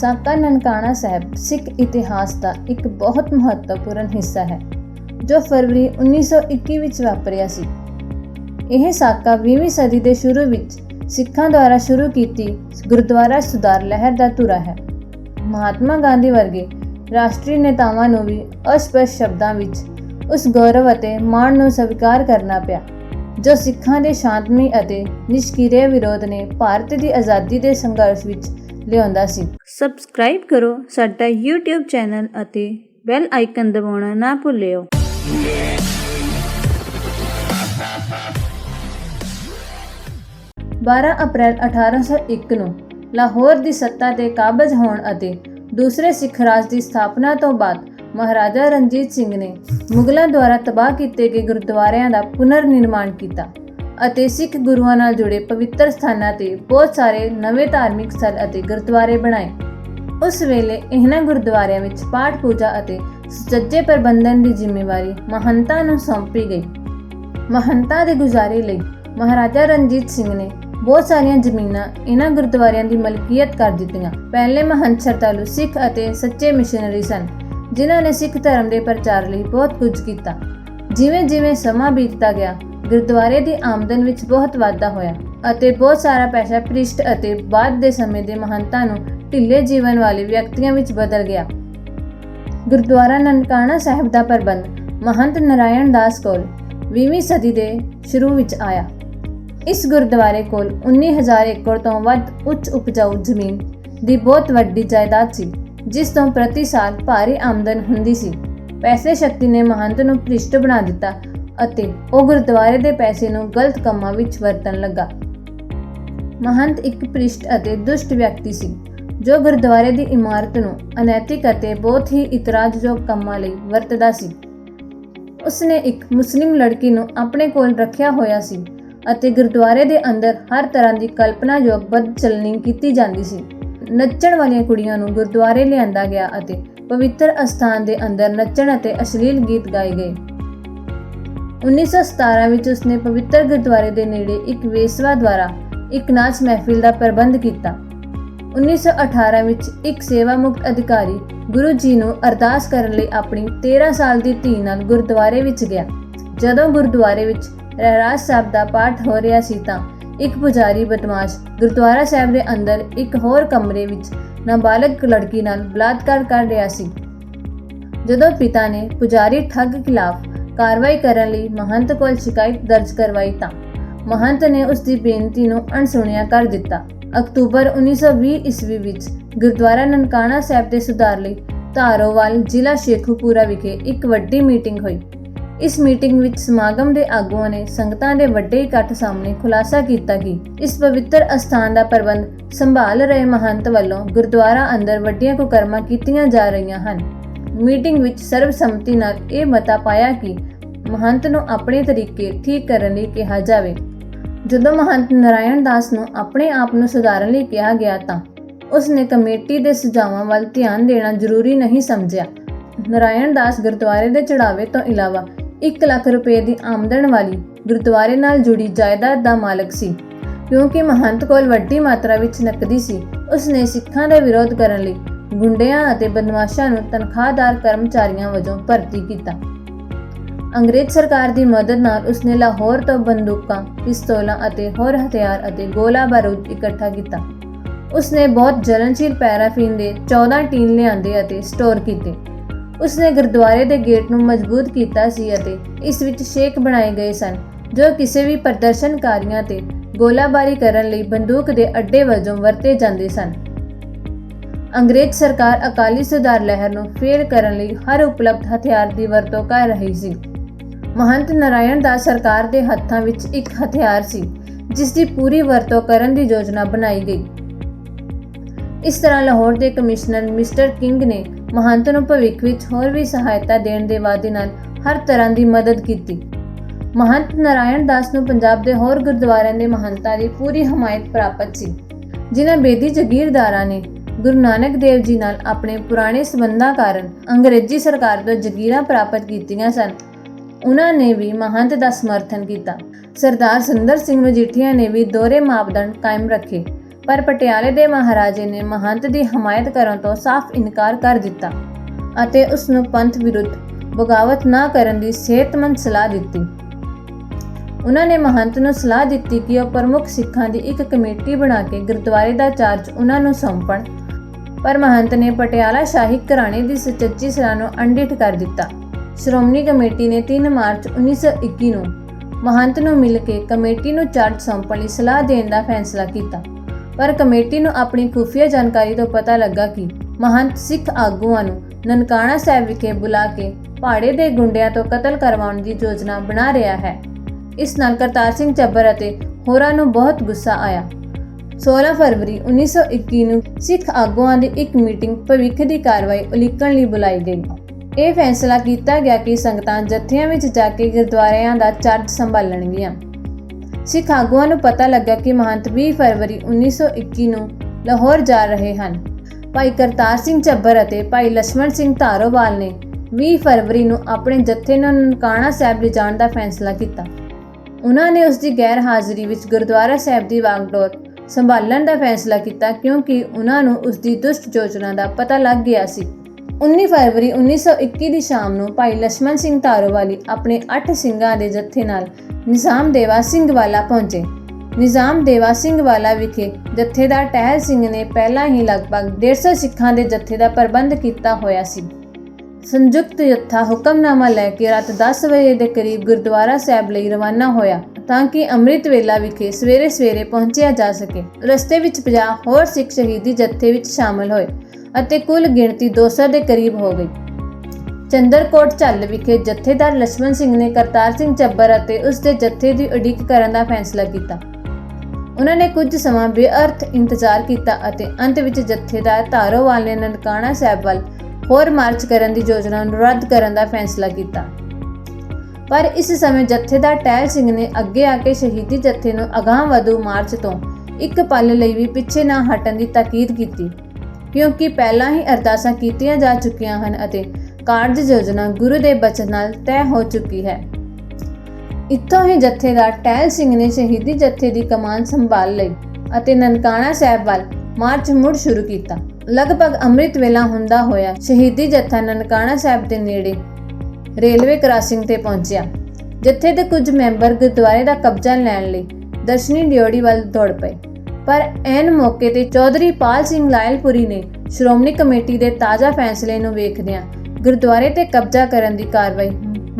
ਸਾਕਾ ਨਨਕਾਣਾ ਸਾਹਿਬ ਸਿੱਖ ਇਤਿਹਾਸ ਦਾ ਇੱਕ ਬਹੁਤ ਮਹੱਤਵਪੂਰਨ ਹਿੱਸਾ ਹੈ, ਜੋ ਫਰਵਰੀ 1921 ਵਿੱਚ ਵਾਪਰਿਆ ਸੀ। ਇਹ ਸਾਕਾ 20ਵੀਂ ਸਦੀ ਦੇ ਸ਼ੁਰੂ ਵਿੱਚ ਸਿੱਖਾਂ ਦੁਆਰਾ ਸ਼ੁਰੂ ਕੀਤੀ ਗੁਰਦੁਆਰਾ ਸੁਧਾਰ ਲਹਿਰ ਦਾ ਧੁਰਾ ਹੈ। ਮਹਾਤਮਾ ਗਾਂਧੀ ਵਰਗੇ ਰਾਸ਼ਟਰੀ ਨੇਤਾਵਾਂ ਨੂੰ ਵੀ ਅਸਪਸ਼ਟ ਸ਼ਬਦਾਂ ਵਿੱਚ ਉਸ ਗੌਰਵ ਅਤੇ ਮਾਣ ਨੂੰ ਸਵੀਕਾਰ ਕਰਨਾ ਪਿਆ, ਜੋ ਸਿੱਖਾਂ ਦੇ ਸ਼ਾਂਤਮਈ ਅਤੇ ਨਿਸ਼ਕਿਰਿਆ ਵਿਰੋਧ ਨੇ ਭਾਰਤ ਦੀ ਆਜ਼ਾਦੀ ਦੇ ਸੰਘਰਸ਼ ਵਿੱਚ ਲਿਆਉਂਦਾ ਸੀ। ਸਬਸਕ੍ਰਾਈਬ ਕਰੋ ਸਾਡਾ YouTube ਚੈਨਲ ਅਤੇ ਬੈਲ ਆਈਕਨ ਦਬਾਉਣਾ ਨਾ ਭੁੱਲਿਓ। ਬਾਰਾਂ ਅਪ੍ਰੈਲ 1801 ਨੂੰ ਲਾਹੌਰ ਦੀ ਸੱਤਾ ਤੇ ਕਾਬਜ਼ ਹੋਣ ਅਤੇ ਦੂਸਰੇ ਸਿੱਖ ਰਾਜ ਦੀ ਸਥਾਪਨਾ ਤੋਂ ਬਾਅਦ ਮਹਾਰਾਜਾ ਰਣਜੀਤ ਸਿੰਘ ਨੇ ਮੁਗਲਾਂ ਦੁਆਰਾ ਤਬਾਹ ਕੀਤੇ ਗਏ ਗੁਰਦੁਆਰਿਆਂ ਦਾ ਪੁਨਰ ਨਿਰਮਾਣ ਕੀਤਾ। ਅਤੇ ਸਿੱਖ ਗੁਰੂਆਂ ਨਾਲ ਜੁੜੇ ਪਵਿੱਤਰ ਸਥਾਨਾਂ ਤੇ ਬਹੁਤ ਸਾਰੇ ਨਵੇਂ ਧਾਰਮਿਕ ਸਥਲ ਅਤੇ ਗੁਰਦੁਆਰੇ ਬਣਾਏ। ਉਸ ਵੇਲੇ ਇਹਨਾਂ ਗੁਰਦੁਆਰਿਆਂ ਵਿੱਚ ਪਾਠ ਪੂਜਾ ਅਤੇ ਸੁਚੱਜੇ ਪ੍ਰਬੰਧਨ ਦੀ ਜ਼ਿੰਮੇਵਾਰੀ ਮਹੰਤਾਂ ਨੂੰ ਸੌਂਪੀ ਗਈ। ਮਹੰਤਾਂ ਦੇ ਗੁਜ਼ਾਰੇ ਲਈ ਮਹਾਰਾਜਾ ਰਣਜੀਤ ਸਿੰਘ ਨੇ ਬਹੁਤ ਸਾਰੀਆਂ ਜ਼ਮੀਨਾਂ ਇਹਨਾਂ ਗੁਰਦੁਆਰਿਆਂ ਦੀ ਮਲਕੀਅਤ ਕਰ ਦਿੱਤੀਆਂ। ਪਹਿਲੇ ਮਹੰਤ ਸ਼ਰਧਾਲੂ ਸਿੱਖ ਅਤੇ ਸੱਚੇ ਮਿਸ਼ਨਰੀ ਸਨ, ਜਿਨ੍ਹਾਂ ਨੇ ਸਿੱਖ ਧਰਮ ਦੇ ਪ੍ਰਚਾਰ ਲਈ ਬਹੁਤ ਕੁਝ ਕੀਤਾ। ਜਿਵੇਂ ਜਿਵੇਂ ਸਮਾਂ ਬੀਤਦਾ ਗਿਆ ਗੁਰਦੁਆਰੇ ਦੀ ਆਮਦਨ ਵਿੱਚ ਬਹੁਤ ਵਾਧਾ ਹੋਇਆ ਅਤੇ ਬਹੁਤ ਸਾਰਾ ਪੈਸਾ ਪ੍ਰਿਸ਼ਟ ਅਤੇ ਬਾਅਦ ਦੇ ਸਮੇਂ ਦੇ ਮਹੰਤਾਂ ਨੂੰ ਢਿੱਲੇ ਜੀਵਨ ਵਾਲੇ ਵਿਅਕਤੀਆਂ ਵਿੱਚ ਬਦਲ ਗਿਆ। ਗੁਰਦੁਆਰਾ ਨਨਕਾਣਾ ਸਾਹਿਬ ਦਾ ਪ੍ਰਬੰਧ ਮਹੰਤ ਨਰਾਇਣ ਦਾਸ ਕੋਲ 20ਵੀਂ ਸਦੀ ਦੇ ਸ਼ੁਰੂ ਵਿੱਚ ਆਇਆ। ਇਸ ਗੁਰਦੁਆਰੇ ਕੋਲ 19000 ਏਕੜ ਤੋਂ ਵੱਧ ਉੱਚ ਉਪਜਾਊ ਜ਼ਮੀਨ ਦੀ ਬਹੁਤ ਵੱਡੀ ਜਾਇਦਾਦ ਸੀ, ਜਿਸ ਤੋਂ ਪ੍ਰਤੀ ਸਾਲ ਭਾਰੀ ਆਮਦਨ ਹੁੰਦੀ ਸੀ। ਪੈਸੇ ਸ਼ਕਤੀ ਨੇ ਮਹੰਤ ਨੂੰ ਭ੍ਰਿਸ਼ਟ ਬਣਾ ਦਿੱਤਾ ਅਤੇ ਉਹ ਗੁਰਦੁਆਰੇ ਦੇ ਪੈਸੇ ਨੂੰ ਗਲਤ ਕੰਮਾਂ ਵਿੱਚ ਵਰਤਣ ਲੱਗਾ। ਮਹੰਤ ਇੱਕ ਭ੍ਰਿਸ਼ਟ ਅਤੇ ਦੁਸ਼ਟ ਵਿਅਕਤੀ ਸੀ, ਜੋ ਗੁਰਦੁਆਰੇ ਦੀ ਇਮਾਰਤ ਨੂੰ ਅਨੈਤਿਕ ਅਤੇ ਬਹੁਤ ਹੀ ਇਤਰਾਜ਼ਯੋਗ ਕੰਮਾਂ ਲਈ ਵਰਤਦਾ ਸੀ। ਉਸਨੇ ਇੱਕ ਮੁਸਲਿਮ ਲੜਕੀ ਨੂੰ ਆਪਣੇ ਕੋਲ ਰੱਖਿਆ ਹੋਇਆ ਸੀ ਅਤੇ ਗੁਰਦੁਆਰੇ ਦੇ ਅੰਦਰ ਹਰ ਤਰ੍ਹਾਂ ਦੀ ਕਲਪਨਾਯੋਗ ਬਦ ਚਲਣੀ ਕੀਤੀ ਜਾਂਦੀ ਸੀ। ਨੱਚਣ ਵਾਲੀਆਂ ਕੁੜੀਆਂ ਨੂੰ ਗੁਰਦੁਆਰੇ ਲਿਆਂਦਾ ਗਿਆ ਅਤੇ ਪਵਿੱਤਰ ਅਸਥਾਨ ਦੇ ਅੰਦਰ ਨੱਚਣ ਅਤੇ ਅਸ਼ਲੀਲ ਗੀਤ ਗਾਏ ਗਏ। 1917 ਵਿੱਚ ਉਸਨੇ ਪਵਿੱਤਰ ਗੁਰਦੁਆਰੇ ਦੇ ਨੇੜੇ ਇੱਕ ਵੇਸਵਾ ਦੁਆਰਾ ਇੱਕ ਨਾਚ ਮਹਿਫਿਲ ਦਾ ਪ੍ਰਬੰਧ ਕੀਤਾ। 1918 ਵਿੱਚ ਇੱਕ ਸੇਵਾ ਮੁਕਤ ਅਧਿਕਾਰੀ ਗੁਰੂ ਜੀ ਨੂੰ ਅਰਦਾਸ ਕਰਨ ਲਈ ਆਪਣੀ 13 ਸਾਲ ਦੀ ਧੀ ਨਾਲ ਗੁਰਦੁਆਰੇ ਵਿੱਚ ਗਿਆ। ਜਦੋਂ ਗੁਰਦੁਆਰੇ ਵਿੱਚ ਰਹਿਰਾਜ ਸਾਹਿਬ ਦਾ ਪਾਠ ਹੋ ਰਿਹਾ ਸੀ ਤਾਂ ਇੱਕ ਪੁਜਾਰੀ ਬਦਮਾਸ਼ ਗੁਰਦੁਆਰਾ ਸਾਹਿਬ ਦੇ ਅੰਦਰ ਇੱਕ ਹੋਰ ਕਮਰੇ ਵਿੱਚ ਨਾਬਾਲਗ ਲੜਕੀ ਨਾਲ ਬਲਾਤਕਾਰ ਕਰ ਰਿਹਾ ਸੀ। ਜਦੋਂ ਪਿਤਾ ਨੇ ਪੁਜਾਰੀ ਠੱਗ ਖਿਲਾਫ ਕਾਰਵਾਈ ਕਰਨ ਲਈ ਮਹੰਤ ਕੋਲ ਸ਼ਿਕਾਇਤ ਦਰਜ ਕਰਵਾਈ ਤਾਂ ਮਹੰਤ ਨੇ ਉਸ ਦੀ ਬੇਨਤੀ ਨੂੰ ਅਣਸੁਣਿਆ ਕਰ ਦਿੱਤਾ। ਅਕਤੂਬਰ 1920 ਈਸਵੀ ਵਿੱਚ ਗੁਰਦੁਆਰਾ ਨਨਕਾਣਾ ਸਾਹਿਬ ਦੇ ਸੁਧਾਰ ਲਈ ਧਾਰੋਵਾਲ ਜ਼ਿਲ੍ਹਾ ਸ਼ੇਖੂਪੁਰਾ ਵਿਖੇ ਇੱਕ ਵੱਡੀ ਮੀਟਿੰਗ ਹੋਈ। ਇਸ ਮੀਟਿੰਗ ਵਿੱਚ ਸਮਾਗਮ ਦੇ ਆਗੂਆਂ ਨੇ ਸੰਗਤਾਂ ਦੇ ਵੱਡੇ ਇਕੱਠ ਸਾਹਮਣੇ ਖੁਲਾਸਾ ਕੀਤਾ ਕਿ ਇਸ ਪਵਿੱਤਰ ਅਸਥਾਨ ਦਾ ਪ੍ਰਬੰਧ ਸੰਭਾਲ ਰਹੇ ਮਹੰਤ ਵੱਲੋਂ ਗੁਰਦੁਆਰਾ ਅੰਦਰ ਵੱਡੀਆਂ ਕੁਕਰਮਾਂ ਕੀਤੀਆਂ ਜਾ ਰਹੀਆਂ ਹਨ। ਮੀਟਿੰਗ ਵਿੱਚ ਸਰਬਸੰਮਤੀ ਨਾਲ ਇਹ ਮਤਾ ਪਾਇਆ ਕਿ ਮਹੰਤ ਨੂੰ ਆਪਣੇ ਤਰੀਕੇ ਠੀਕ ਕਰਨ ਲਈ ਕਿਹਾ ਜਾਵੇ। ਜਦੋਂ ਮਹੰਤ ਨਰਾਇਣ ਦਾਸ ਨੂੰ ਆਪਣੇ ਆਪ ਨੂੰ ਸੁਧਾਰਨ ਲਈ ਕਿਹਾ ਗਿਆ ਤਾਂ ਉਸ ਨੇ ਕਮੇਟੀ ਦੇ ਸੁਝਾਵਾਂ ਵੱਲ ਧਿਆਨ ਦੇਣਾ ਜ਼ਰੂਰੀ ਨਹੀਂ ਸਮਝਿਆ। ਨਰਾਇਣ ਦਾਸ ਗੁਰਦੁਆਰੇ ਦੇ ਚੜਾਵੇ ਤੋਂ ਇਲਾਵਾ 1 ਲੱਖ ਰੁਪਏ ਦੀ ਆਮਦਨ ਵਾਲੀ ਗੁਰਦੁਆਰੇ ਨਾਲ ਜੁੜੀ ਜਾਇਦਾਦ ਦਾ ਮਾਲਕ ਸੀ। ਕਿਉਂਕਿ ਮਹੰਤ ਕੋਲ ਵੱਡੀ ਮਾਤਰਾ ਵਿੱਚ ਨਕਦੀ ਸੀ ਉਸ ਨੇ ਸਿੱਖਾਂ ਦਾ ਵਿਰੋਧ ਕਰਨ ਲਈ ਗੁੰਡਿਆਂ ਅਤੇ ਬਦਮਾਸ਼ਾਂ ਨੂੰ ਤਨਖਾਹਦਾਰ ਕਰਮਚਾਰੀਆਂ ਵਜੋਂ ਭਰਤੀ ਕੀਤਾ। ਅੰਗਰੇਜ਼ ਸਰਕਾਰ ਦੀ ਮਦਦ ਨਾਲ ਉਸਨੇ ਲਾਹੌਰ ਤੋਂ ਬੰਦੂਕਾਂ, ਪਿਸਤੌਲਾਂ ਅਤੇ ਹੋਰ ਹਥਿਆਰ ਅਤੇ ਗੋਲਾ ਬਾਰੂਦ ਇਕੱਠਾ ਕੀਤਾ। ਉਸਨੇ ਬਹੁਤ ਜਲਨਸ਼ੀਲ ਪੈਰਾਫੀਨ ਦੇ 14 ਟੀਨ ਲਿਆਂਦੇ ਅਤੇ ਸਟੋਰ ਕੀਤੇ। ਉਸਨੇ ਗੁਰਦੁਆਰੇ ਦੇ ਗੇਟ ਨੂੰ ਮਜ਼ਬੂਤ ਕੀਤਾ ਸੀ ਅਤੇ ਇਸ ਵਿੱਚ ਸ਼ੇਕ ਬਣਾਏ ਗਏ ਸਨ, ਜੋ ਕਿਸੇ ਵੀ ਪ੍ਰਦਰਸ਼ਨਕਾਰੀਆਂ ਤੇ ਗੋਲਾਬਾਰੀ ਕਰਨ ਲਈ ਬੰਦੂਕ ਦੇ ਅੱਡੇ ਵਜੋਂ ਵਰਤੇ ਜਾਂਦੇ ਸਨ। ਅੰਗਰੇਜ਼ ਸਰਕਾਰ ਅਕਾਲੀ ਸੁਧਾਰ ਲਹਿਰ ਨੂੰ ਫੇਲ ਕਰਨ ਲਈ ਹਰ ਉਪਲਬਧ ਹਥਿਆਰ ਦੀ ਵਰਤੋਂ ਕਰ ਰਹੀ ਸੀ। ਮਹੰਤ ਨਾਰਾਇਣ ਦਾਸ ਸਰਕਾਰ ਦੇ ਹੱਥਾਂ ਵਿੱਚ ਇੱਕ ਹਥਿਆਰ ਸੀ, ਜਿਸ ਦੀ ਪੂਰੀ ਵਰਤੋਂ ਕਰਨ ਦੀ ਯੋਜਨਾ ਬਣਾਈ ਗਈ। ਇਸ ਤਰ੍ਹਾਂ ਲਾਹੌਰ ਦੇ ਕਮਿਸ਼ਨਰ ਮਿਸਟਰ ਕਿੰਗ ਨੇ ਮਹੰਤ ਨੂੰ ਭਵਿੱਖ ਵਿੱਚ ਹੋਰ ਵੀ ਸਹਾਇਤਾ ਦੇਣ ਦੇ ਵਾਅਦੇ ਨਾਲ ਹਰ ਤਰ੍ਹਾਂ ਦੀ ਮਦਦ ਕੀਤੀ। ਮਹੰਤ ਨਾਰਾਇਣ ਦਾਸ ਨੂੰ ਪੰਜਾਬ ਦੇ ਹੋਰ ਗੁਰਦੁਆਰਿਆਂ ਦੇ ਮਹੰਤਾਂ ਦੀ ਪੂਰੀ ਹਮਾਇਤ ਪ੍ਰਾਪਤ ਸੀ, ਜਿਨ੍ਹਾਂ ਬੇਦੀ ਜਗੀਰਦਾਰਾਂ ਨੇ ਗੁਰੂ ਨਾਨਕ ਦੇਵ ਜੀ ਨਾਲ ਆਪਣੇ ਪੁਰਾਣੇ ਸਬੰਧਾਂ ਕਾਰਨ ਅੰਗਰੇਜ਼ੀ ਸਰਕਾਰ ਤੋਂ ਜਗੀਰਾਂ ਪ੍ਰਾਪਤ ਕੀਤੀਆਂ ਸਨ। ਉਹਨਾਂ ਨੇ ਵੀ ਮਹੰਤ ਦਾ ਸਮਰਥਨ ਕੀਤਾ। ਸਰਦਾਰ ਸੁੰਦਰ ਸਿੰਘ ਮਜੀਠੀਆ ਨੇ ਵੀ ਦੋਹਰੇ ਮਾਪਦੰਡ ਕਾਇਮ ਰੱਖੇ। ਪਰ ਪਟਿਆਲੇ ਦੇ ਮਹਾਰਾਜੇ ਨੇ ਮਹੰਤ ਦੀ ਹਮਾਇਤ ਕਰਨ ਤੋਂ ਸਾਫ਼ ਇਨਕਾਰ ਕਰ ਦਿੱਤਾ ਅਤੇ ਉਸ ਨੂੰ ਪੰਥ ਵਿਰੁੱਧ ਬਗਾਵਤ ਨਾ ਕਰਨ ਦੀ ਸਿਹਤਮੰਦ ਸਲਾਹ ਦਿੱਤੀ। ਉਹਨਾਂ ਨੇ ਮਹੰਤ ਨੂੰ ਸਲਾਹ ਦਿੱਤੀ ਕਿ ਉਹ ਪ੍ਰਮੁੱਖ ਸਿੱਖਾਂ ਦੀ ਇੱਕ ਕਮੇਟੀ ਬਣਾ ਕੇ ਗੁਰਦੁਆਰੇ ਦਾ ਚਾਰਜ ਉਹਨਾਂ ਨੂੰ ਸੌਂਪਣ। ਪਰ ਮਹੰਤ ਨੇ ਪਟਿਆਲਾ ਸ਼ਾਹੀ ਘਰਾਣੇ ਦੀ ਸੁਚੱਜੀ ਸਲਾਹ ਨੂੰ ਅੰਡਿਠ ਕਰ ਦਿੱਤਾ। ਸ਼੍ਰੋਮਣੀ ਕਮੇਟੀ ਨੇ 3 ਮਾਰਚ 1921 ਨੂੰ ਮਹੰਤ ਨੂੰ ਮਿਲ ਕੇ ਕਮੇਟੀ ਨੂੰ ਚਾਰਜ ਸੌਂਪਣ ਲਈ ਸਲਾਹ ਦੇਣ ਦਾ ਫੈਸਲਾ ਕੀਤਾ। ਪਰ ਕਮੇਟੀ ਨੂੰ ਆਪਣੀ ਖੁਫੀਆ ਜਾਣਕਾਰੀ ਤੋਂ ਪਤਾ ਲੱਗਾ ਕਿ ਮਹੰਤ ਸਿੱਖ ਆਗੂਆਂ ਨੂੰ ਨਨਕਾਣਾ ਸਾਹਿਬ ਵਿਖੇ ਬੁਲਾ ਕੇ ਪਹਾੜੇ ਦੇ ਗੁੰਡਿਆਂ ਤੋਂ ਕਤਲ ਕਰਵਾਉਣ ਦੀ ਯੋਜਨਾ ਬਣਾ ਰਿਹਾ ਹੈ। ਇਸ ਨਾਲ ਕਰਤਾਰ ਸਿੰਘ ਚੱਬਰ ਅਤੇ ਹੋਰਾਂ ਨੂੰ ਬਹੁਤ ਗੁੱਸਾ ਆਇਆ। 16 ਫਰਵਰੀ 1921 ਨੂੰ ਸਿੱਖ ਆਗੂਆਂ ਦੀ ਇੱਕ ਮੀਟਿੰਗ ਭਵਿੱਖ ਦੀ ਕਾਰਵਾਈ ਉਲੀਕਣ ਲਈ ਬੁਲਾਈ ਗਈ। ਇਹ ਫੈਸਲਾ ਕੀਤਾ ਗਿਆ ਕਿ ਸੰਗਤਾਂ ਜੱਥਿਆਂ ਵਿੱਚ ਜਾ ਕੇ ਗੁਰਦੁਆਰਿਆਂ ਦਾ ਚਾਰਜ ਸੰਭਾਲਣਗੀਆਂ। ਸਿੱਖ ਆਗੂਆਂ ਨੂੰ ਪਤਾ ਲੱਗਾ ਕਿ ਮਹੰਤ 20 ਫਰਵਰੀ 1921 ਨੂੰ ਲਾਹੌਰ ਜਾ ਰਹੇ ਹਨ। ਭਾਈ ਕਰਤਾਰ ਸਿੰਘ ਚੱਬਰ ਅਤੇ ਭਾਈ ਲక్ష్మణ ਸਿੰਘ ਧਾਰੋਵਾਲ ਨੇ 20 ਫਰਵਰੀ ਨੂੰ ਆਪਣੇ ਜੱਥੇ ਨੂੰ ਨਨਕਾਣਾ ਸਾਹਿਬ ਲਿਜਾਣ ਦਾ ਫੈਸਲਾ ਕੀਤਾ। ਉਹਨਾਂ ਨੇ ਉਸ ਦੀ ਗੈਰ ਹਾਜ਼ਰੀ ਵਿੱਚ ਗੁਰਦੁਆਰਾ ਸਾਹਿਬ ਦੀ ਵਾਂਗਡੋਰ ਸੰਭਾਲਣ ਦਾ ਫੈਸਲਾ ਕੀਤਾ ਕਿਉਂਕਿ ਉਹਨਾਂ ਨੂੰ ਉਸ ਦੀ ਦੁਸ਼ਟ ਯੋਜਨਾ ਦਾ ਪਤਾ ਲੱਗ ਗਿਆ ਸੀ। 19 ਫਰਵਰੀ 1921 ਦੀ ਸ਼ਾਮ ਨੂੰ ਭਾਈ ਲక్ష్మణ ਸਿੰਘ ਤਾਰੋਵਾਲੀ ਆਪਣੇ 8 ਸਿੰਘਾਂ ਦੇ ਜੱਥੇ ਨਾਲ ਨਿਜ਼ਾਮ ਦੇਵਾ ਸਿੰਘ ਵਾਲਾ ਪਹੁੰਚੇ। ਨਿਜ਼ਾਮ ਦੇਵਾ ਸਿੰਘ ਵਾਲਾ ਵਿਖੇ ਜਥੇਦਾਰ ਟਹਿਲ ਸਿੰਘ ਨੇ ਪਹਿਲਾਂ ਹੀ ਲਗਭਗ 150 ਸਿੱਖਾਂ ਦੇ ਜੱਥੇ ਦਾ ਪ੍ਰਬੰਧ ਕੀਤਾ ਹੋਇਆ ਸੀ। ਸੰਯੁਕਤ ਜੱਥਾ ਹੁਕਮਨਾਮਾ ਲੈ ਕੇ ਰਾਤ 10 ਵਜੇ ਦੇ ਕਰੀਬ ਗੁਰਦੁਆਰਾ ਸਾਹਿਬ ਲਈ ਰਵਾਨਾ ਹੋਇਆ ਤਾਂ ਕਿ ਅੰਮ੍ਰਿਤ ਵੇਲਾ ਵਿਖੇ ਸਵੇਰੇ ਸਵੇਰੇ ਪਹੁੰਚਿਆ ਜਾ ਸਕੇ। ਰਸਤੇ ਵਿੱਚ 50 ਹੋਰ ਸਿੱਖ ਸ਼ਹੀਦੀ ਜੱਥੇ ਵਿੱਚ ਸ਼ਾਮਲ ਹੋਏ। ਅਤੇ ਕੁੱਲ ਗਿਣਤੀ 200 ਦੇ ਕਰੀਬ ਹੋ ਗਈ। ਚੰਦਰਕੋਟ ਚੱਲ ਵਿਖੇ ਜਥੇਦਾਰ ਲਛਮਣ ਸਿੰਘ ਨੇ ਕਰਤਾਰ ਸਿੰਘ ਚੱਬਰ ਅਤੇ ਉਸ ਦੇ ਜਥੇ ਦੀ ਉਡੀਕ ਕਰਨ ਦਾ ਫੈਸਲਾ ਕੀਤਾ। ਉਹਨਾਂ ਨੇ ਕੁਝ ਸਮਾਂ ਬੇਅਰਥ ਇੰਤਜ਼ਾਰ ਕੀਤਾ ਅਤੇ ਅੰਤ ਵਿੱਚ ਜਥੇਦਾਰ ਧਾਰੋਵਾਲ ਨੇ ਨਨਕਾਣਾ ਸਾਹਿਬ ਵੱਲ ਹੋਰ ਮਾਰਚ ਕਰਨ ਦੀ ਯੋਜਨਾ ਨੂੰ ਰੱਦ ਕਰਨ ਦਾ ਫੈਸਲਾ ਕੀਤਾ। ਪਰ ਇਸ ਸਮੇਂ ਜਥੇਦਾਰ ਟਹਿਲ ਸਿੰਘ ਨੇ ਅੱਗੇ ਆ ਕੇ ਸ਼ਹੀਦੀ ਜਥੇ ਨੂੰ ਅਗਾਹ ਵਧੂ ਮਾਰਚ ਤੋਂ ਇੱਕ ਪਲ ਲਈ ਵੀ ਪਿੱਛੇ ਨਾ ਹਟਣ ਦੀ ਤਾਕੀਦ ਕੀਤੀ। ਕਿਉਂਕਿ ਪਹਿਲਾਂ ਹੀ ਅਰਦਾਸਾਂ ਕੀਤੀਆਂ ਜਾ ਚੁੱਕੀਆਂ ਹਨ ਅਤੇ ਕਾਰਜ ਯੋਜਨਾ ਗੁਰੂ ਦੇ ਬਚਨ ਨਾਲ ਤੈਅ ਹੋ ਚੁੱਕੀ ਹੈ। ਇੱਥੋਂ ਹੀ ਜਥੇਦਾਰ ਟਹਿਲ ਸਿੰਘ ਨੇ ਸ਼ਹੀਦੀ ਜਥੇ ਦੀ ਕਮਾਨ ਸੰਭਾਲ ਲਈ ਅਤੇ ਨਨਕਾਣਾ ਸਾਹਿਬ ਵੱਲ ਮਾਰਚ ਮੁੜ ਸ਼ੁਰੂ ਕੀਤਾ। ਲਗਭਗ ਅੰਮ੍ਰਿਤ ਵੇਲਾ ਹੁੰਦਾ ਹੋਇਆ ਸ਼ਹੀਦੀ ਜਥਾ ਨਨਕਾਣਾ ਸਾਹਿਬ ਦੇ ਨੇੜੇ ਰੇਲਵੇ ਕ੍ਰਾਸਿੰਗ ਤੇ ਪਹੁੰਚਿਆ, ਜਥੇ ਦੇ ਕੁਝ ਮੈਂਬਰ ਗੁਰਦੁਆਰੇ ਦਾ ਕਬਜ਼ਾ ਲੈਣ ਲਈ ਦਰਸ਼ਨੀ ਡਿਓੜੀ ਵੱਲ ਦੌੜ ਪਏ। ਪਰ ਐਨ ਮੌਕੇ ਤੇ ਚੌਧਰੀ ਪਾਲ ਸਿੰਘ ਲਾਇਲਪੁਰੀ ਨੇ ਸ਼੍ਰੋਮਣੀ ਕਮੇਟੀ ਦੇ ਤਾਜ਼ਾ ਫੈਸਲੇ ਨੂੰ ਵੇਖਦਿਆਂ ਗੁਰਦੁਆਰੇ ਤੇ ਕਬਜ਼ਾ ਕਰਨ ਦੀ ਕਾਰਵਾਈ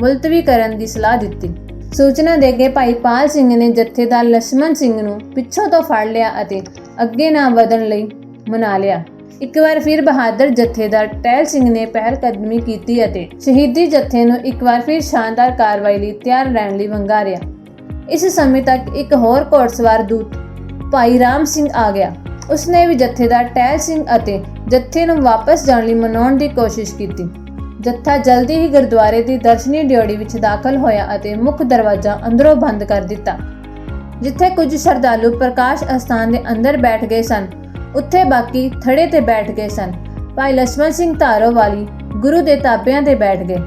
ਮੁਲਤਵੀ ਕਰਨ ਦੀ ਸਲਾਹ ਦਿੱਤੀ। ਸੂਚਨਾ ਦੇ ਕੇ ਭਾਈ ਪਾਲ ਸਿੰਘ ਨੇ ਜਥੇਦਾਰ ਲక్ష్మణ ਸਿੰਘ ਨੂੰ ਪਿੱਛੋਂ ਤੋਂ ਫੜ ਲਿਆ ਅਤੇ ਅੱਗੇ ਨਾ ਵਧਣ ਲਈ ਮਨਾ ਲਿਆ। ਇੱਕ ਵਾਰ ਫਿਰ ਬਹਾਦਰ ਜਥੇਦਾਰ ਟੈਲ ਸਿੰਘ ਨੇ ਪਹਿਲ ਕਦਮੀ ਕੀਤੀ ਅਤੇ ਸ਼ਹੀਦੀ ਜਥੇ ਨੂੰ ਇੱਕ ਵਾਰ ਫਿਰ ਸ਼ਾਨਦਾਰ ਕਾਰਵਾਈ ਲਈ ਤਿਆਰ ਰਹਿਣ ਲਈ ਵੰਗਾਰਿਆ। ਇਸ ਸਮੇਂ ਤੱਕ ਇੱਕ ਹੋਰ ਘੋੜਸਵਾਰ ਦੂਤ ਭਾਈ ਰਾਮ ਸਿੰਘ ਆ ਗਿਆ। ਉਸਨੇ ਵੀ ਜਥੇਦਾਰ ਟਹਿਲ ਸਿੰਘ ਅਤੇ ਜਥੇ ਨੂੰ ਵਾਪਸ ਜਾਣ ਲਈ ਮਨਾਉਣ ਦੀ ਕੋਸ਼ਿਸ਼ ਕੀਤੀ। ਜੱਥਾ ਜਲਦੀ ਹੀ ਗੁਰਦੁਆਰੇ ਦੀ ਦਰਸ਼ਨੀ ਡਿਉੜੀ ਵਿੱਚ ਦਾਖਲ ਹੋਇਆ ਅਤੇ ਮੁੱਖ ਦਰਵਾਜ਼ਾ ਅੰਦਰੋਂ ਬੰਦ ਕਰ ਦਿੱਤਾ। ਜਿੱਥੇ ਕੁਝ ਸ਼ਰਧਾਲੂ ਪ੍ਰਕਾਸ਼ ਅਸਥਾਨ ਦੇ ਅੰਦਰ ਬੈਠ ਗਏ ਸਨ, ਉੱਥੇ ਬਾਕੀ ਥੜੇ ਤੇ ਬੈਠ ਗਏ ਸਨ। ਭਾਈ ਲਛਮਣ ਸਿੰਘ ਧਾਰੋ ਵਾਲੀ ਗੁਰੂ ਦੇ ਤਾਬਿਆਂ ਤੇ ਬੈਠ ਗਏ।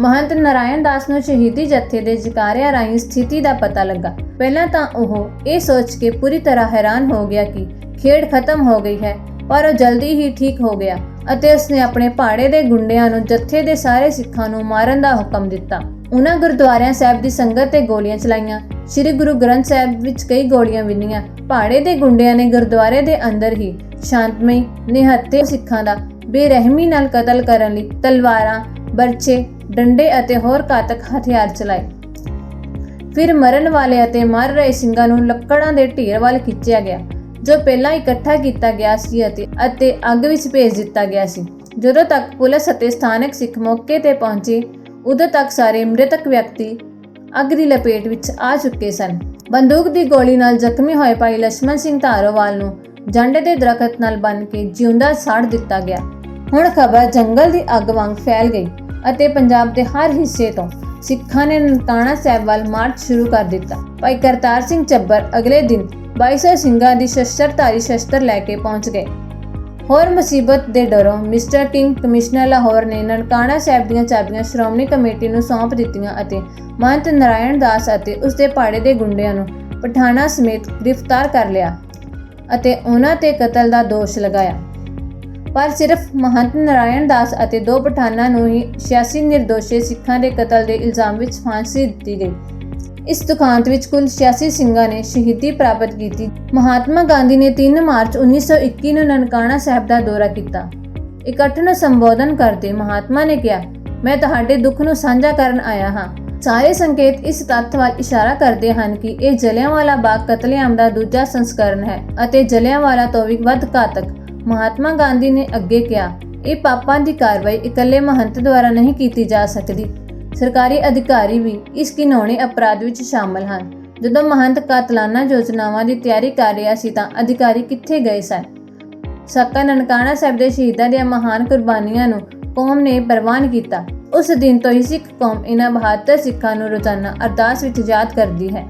ਮਹੰਤ ਨਾਰਾਇਣ ਦਾਸ ਨੂੰ ਸ਼ਹੀਦੀ ਜਥੇ ਦੇ ਜਕਾਰਿਆਂ ਰਾਹੀਂ ਸਥਿਤੀ ਦਾ ਪਤਾ ਲੱਗਾ। ਪਹਿਲਾਂ ਤਾਂ ਉਹ ਇਹ ਸੋਚ ਕੇ ਪੂਰੀ ਤਰ੍ਹਾਂ ਹੈਰਾਨ ਹੋ ਗਿਆ ਕਿ ਖੇਡ ਖਤਮ ਹੋ ਗਈ ਹੈ, ਪਰ ਉਹ ਜਲਦੀ ਹੀ ਠੀਕ ਹੋ ਗਿਆ ਅਤੇ ਉਸਨੇ ਆਪਣੇ ਪਹਾੜੇ ਦੇ ਗੁੰਡਿਆਂ ਨੂੰ ਜੱਥੇ ਦੇ ਸਾਰੇ ਸਿੱਖਾਂ ਨੂੰ ਮਾਰਨ ਦਾ ਹੁਕਮ ਦਿੱਤਾ। ਉਹਨਾਂ ਗੁਰਦੁਆਰਿਆਂ ਸਾਹਿਬ ਦੀ ਸੰਗਤ ਤੇ ਗੋਲੀਆਂ ਚਲਾਈਆਂ। ਸ੍ਰੀ ਗੁਰੂ ਗ੍ਰੰਥ ਸਾਹਿਬ ਵਿੱਚ ਕਈ ਗੋਲੀਆਂ ਵਿੰਨੀਆਂ। ਪਹਾੜੇ ਦੇ ਗੁੰਡਿਆਂ ਨੇ ਗੁਰਦੁਆਰੇ ਦੇ ਅੰਦਰ ਹੀ ਸ਼ਾਂਤਮਈ ਨਿਹੱਤੇ ਸਿੱਖਾਂ ਦਾ ਬੇਰਹਿਮੀ ਨਾਲ ਕਤਲ ਕਰਨ ਲਈ ਤਲਵਾਰਾਂ ਬਰਛੇ ਡੰਡੇ ਅਤੇ ਹੋਰ ਘਾਤਕ ਹਥਿਆਰ ਚਲਾਏ। ਫਿਰ ਮਰਨ ਵਾਲੇ ਅਤੇ ਮਰ ਰਹੇ ਸਿੰਘਾਂ ਨੂੰ ਲੱਕੜਾਂ ਦੇ ਢੇਰ ਵੱਲ ਖਿੱਚਿਆ ਗਿਆ, ਜੋ ਪਹਿਲਾਂ ਇਕੱਠਾ ਕੀਤਾ ਗਿਆ ਸੀ ਅਤੇ ਅਤੇ ਅੱਗ ਵਿੱਚ ਭੇਜ ਦਿੱਤਾ ਗਿਆ ਸੀ। ਜਦੋਂ ਤੱਕ ਪੁਲਿਸ ਅਤੇ ਸਥਾਨਕ ਸਿੱਖ ਮੌਕੇ ਤੇ ਪਹੁੰਚੇ, ਉਦੋਂ ਤੱਕ ਸਾਰੇ ਮ੍ਰਿਤਕ ਵਿਅਕਤੀ ਅੱਗ ਦੀ ਲਪੇਟ ਵਿੱਚ ਆ ਚੁੱਕੇ ਸਨ। ਬੰਦੂਕ ਦੀ ਗੋਲੀ ਨਾਲ ਜ਼ਖਮੀ ਹੋਏ ਭਾਈ ਲਸ਼ਮਣ ਸਿੰਘ ਧਾਰੋਵਾਲ ਨੂੰ ਜੰਡੇ ਦੇ ਦਰਖਤ ਨਾਲ ਬੰਨ ਕੇ ਜਿਉਂਦਾ ਸਾੜ ਦਿੱਤਾ ਗਿਆ। ਹੁਣ ਖਬਰ ਜੰਗਲ ਦੀ ਅੱਗ ਵਾਂਗ ਫੈਲ ਗਈ। ਅਤੇ ਪੰਜਾਬ ਦੇ ਹਰ ਹਿੱਸੇ ਤੋਂ ਸਿੱਖਾਂ ਨੇ ਨਨਕਾਣਾ ਸਾਹਿਬ ਵੱਲ ਮਾਰਚ ਸ਼ੁਰੂ ਕਰ ਦਿੱਤਾ। ਭਾਈ ਕਰਤਾਰ ਸਿੰਘ ਚੱਬਰ ਅਗਲੇ ਦਿਨ 2200 ਸਿੰਘਾਂ ਦੀ ਸ਼ਸਤਰਧਾਰੀ ਸ਼ਸਤਰ ਲੈ ਕੇ ਪਹੁੰਚ ਗਏ। ਹੋਰ ਮੁਸੀਬਤ ਦੇ ਡਰੋਂ ਮਿਸਟਰ ਕਿੰਗ ਕਮਿਸ਼ਨਰ ਲਾਹੌਰ ਨੇ ਨਨਕਾਣਾ ਸਾਹਿਬ ਦੀਆਂ ਚਾਬੀਆਂ ਸ਼੍ਰੋਮਣੀ ਕਮੇਟੀ ਨੂੰ ਸੌਂਪ ਦਿੱਤੀਆਂ ਅਤੇ ਮਹੰਤ ਨਾਰਾਇਣ ਦਾਸ ਅਤੇ ਉਸ ਦੇ ਪਾੜੇ ਦੇ ਗੁੰਡਿਆਂ ਨੂੰ ਪਠਾਣਾ ਸਮੇਤ ਗ੍ਰਿਫਤਾਰ ਕਰ ਲਿਆ ਅਤੇ ਉਹਨਾਂ ਤੇ ਕਤਲ ਦਾ ਦੋਸ਼ ਲਗਾਇਆ। ਪਰ ਸਿਰਫ ਮਹੰਤ ਨਾਰਾਇਣ ਦਾਸ ਅਤੇ ਦੋ ਪਠਾਨਾਂ ਨੂੰ ਹੀ 86 ਨਿਰਦੋਸ਼ੀ ਸਿੱਖਾਂ ਦੇ ਕਤਲ ਦੇ ਇਲਜ਼ਾਮ ਵਿੱਚ ਫਾਂਸੀ ਦਿੱਤੀ ਗਈ। ਇਸ ਦੁਖਾਂਤ ਵਿੱਚ ਕੁੱਲ 86 ਸਿੰਘਾਂ ਨੇ ਸ਼ਹੀਦੀ ਪ੍ਰਾਪਤ ਕੀਤੀ। ਮਹਾਤਮਾ ਗਾਂਧੀ ਨੇ 3 ਮਾਰਚ 1921 ਨੂੰ ਨਨਕਾਣਾ ਸਾਹਿਬ ਦਾ ਦੌਰਾ ਕੀਤਾ। ਇਕੱਠ ਨੂੰ ਸੰਬੋਧਨ ਕਰਦੇ ਮਹਾਤਮਾ ਨੇ ਕਿਹਾ, ਮੈਂ ਤੁਹਾਡੇ ਦੁੱਖ ਨੂੰ ਸਾਂਝਾ ਕਰਨ ਆਇਆ ਹਾਂ। ਸਾਰੇ ਸੰਕੇਤ ਇਸ ਤੱਥ ਵੱਲ ਇਸ਼ਾਰਾ ਕਰਦੇ ਹਨ ਕਿ ਇਹ ਜਲਿਆਂਵਾਲਾ ਬਾਗ ਕਤਲੇਆਮ ਦਾ ਦੂਜਾ ਸੰਸਕਰਣ ਹੈ ਅਤੇ ਜਲਿਆਂਵਾਲਾ ਤੋਂ ਵੀ ਵੱਧ ਘਾਤਕ ਮਹਾਤਮਾ ਗਾਂਧੀ ਨੇ ਅੱਗੇ ਕਿਹਾ, ਇਹ ਪਾਪਾਂ ਦੀ ਕਾਰਵਾਈ ਇਕੱਲੇ ਮਹੰਤ ਦੁਆਰਾ ਨਹੀਂ ਕੀਤੀ ਜਾ ਸਕਦੀ। ਸਰਕਾਰੀ ਅਧਿਕਾਰੀ ਵੀ ਇਸ ਘਿਨੌਣੇ ਅਪਰਾਧ ਵਿੱਚ ਸ਼ਾਮਲ ਹਨ। ਜਦੋਂ ਮਹੰਤ ਕਾਤਲਾਨਾ ਯੋਜਨਾਵਾਂ ਦੀ ਤਿਆਰੀ ਕਰ ਰਿਹਾ ਸੀ ਤਾਂ ਅਧਿਕਾਰੀ ਕਿੱਥੇ ਗਏ ਸਨ? ਸਾਕਾ ਨਨਕਾਣਾ ਸਾਹਿਬ ਦੇ ਸ਼ਹੀਦਾਂ ਦੀਆਂ ਮਹਾਨ ਕੁਰਬਾਨੀਆਂ ਨੂੰ ਕੌਮ ਨੇ ਪ੍ਰਵਾਨ ਕੀਤਾ। ਉਸ ਦਿਨ ਤੋਂ ਹੀ ਸਿੱਖ ਕੌਮ ਇਹਨਾਂ ਬਹਾਦਰ ਸਿੱਖਾਂ ਨੂੰ ਰੋਜ਼ਾਨਾ ਅਰਦਾਸ ਵਿੱਚ ਯਾਦ ਕਰਦੀ ਹੈ।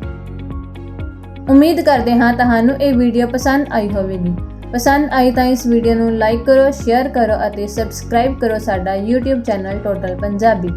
ਉਮੀਦ ਕਰਦੇ ਹਾਂ ਤੁਹਾਨੂੰ ਇਹ ਵੀਡੀਓ ਪਸੰਦ ਆਈ ਹੋਵੇਗੀ। ਪਸੰਦ ਆਈ ਤਾਂ ਇਸ ਵੀਡੀਓ ਨੂੰ ਲਾਈਕ ਕਰੋ ਸ਼ੇਅਰ ਕਰੋ ਅਤੇ ਸਬਸਕ੍ਰਾਈਬ ਕਰੋ ਸਾਡਾ YouTube ਚੈਨਲ ਟੋਟਲ ਪੰਜਾਬੀ